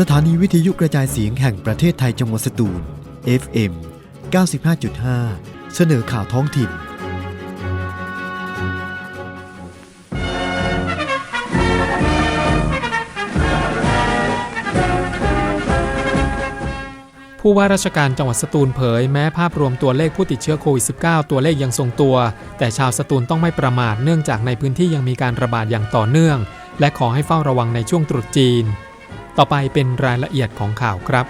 สถานีวิทยุกระจายเสียงแห่งประเทศไทยจังหวัดสตูล FM 95.5 เสนอข่าวท้องถิ่น ผู้ว่าราชการจังหวัดสตูลเผย แม้ภาพรวมตัวเลขผู้ติดเชื้อโควิด -19 ตัวเลขยังทรงตัว แต่ชาวสตูลต้องไม่ประมาทเนื่องจากในพื้นที่ยังมีการระบาดอย่างต่อเนื่อง และขอให้เฝ้าระวังในช่วงตรุษจีน ต่อไปเป็นรายละเอียดของข่าวครับ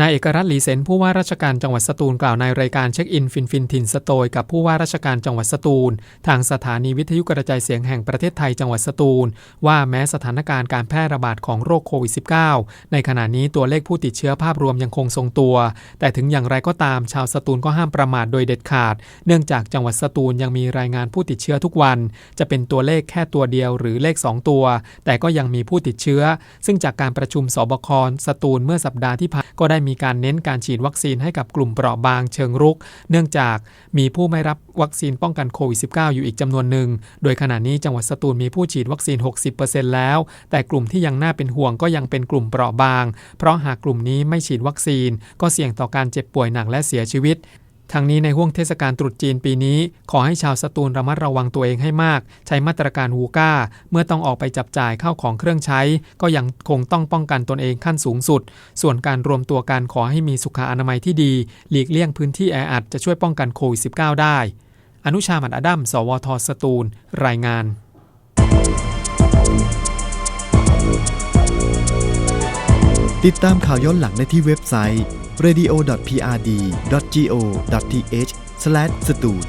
นายเอกรัตน์หลีเซนผู้ว่าราชการจังหวัดสตูลกล่าวในรายการเช็คอินฟินฟินถิ่นสโตยกับผู้ว่าราชการจังหวัดสตูล ทางสถานีวิทยุกระจายเสียงแห่งประเทศไทยจังหวัดสตูล ว่าแม้สถานการณ์การแพร่ระบาดของโรคโควิด -19 ในขณะนี้ตัวเลขผู้ติดเชื้อภาพรวมยังคงทรงตัว แต่ถึงอย่างไรก็ตามชาวสตูลก็ห้ามประมาทโดยเด็ดขาด เนื่องจากจังหวัดสตูลยังมีรายงานผู้ติดเชื้อทุกวัน จะเป็นตัวเลขแค่ตัวเดียวหรือเลข 2 ตัว แต่ก็ยังมีผู้ติดเชื้อ ซึ่งจากการประชุมสบคสตูลเมื่อสัปดาห์ที่ผ่านก็ได้มีการเน้นการฉีดวัคซีนให้กับกลุ่มเปราะบางเชิงรุก เนื่องจากมีผู้ไม่รับวัคซีนป้องกันโควิด -19 อยู่อีกจำนวนหนึ่ง โดยขณะนี้จังหวัดสตูลมีผู้ฉีดวัคซีน 60%แล้ว แต่กลุ่มที่ยังน่าเป็นห่วงก็ยังเป็นกลุ่มเปราะบาง เพราะหากกลุ่มนี้ไม่ฉีดวัคซีน ก็เสี่ยงต่อการเจ็บป่วยหนักและเสียชีวิต ทางนี้ในห่วงเทศกาลตรุษจีนปีนี้ ขอให้ชาวสตูลระมัดระวังตัวเองให้มาก ใช้มาตรการฮูก้า เมื่อต้องออกไปจับจ่ายเข้าของเครื่องใช้ ก็ยังคงต้องป้องกันตนเองขั้นสูงสุด ส่วนการรวมตัวกันขอให้มีสุขอนามัยที่ดี หลีกเลี่ยงพื้นที่แออัดจะช่วยป้องกันโควิด -19 ได้ อนุชาหมัดอดัม สวทสตูล รายงานติดตามข่าวย้อนหลังได้ที่เว็บไซต์ radio.prd.go.th/s ตูล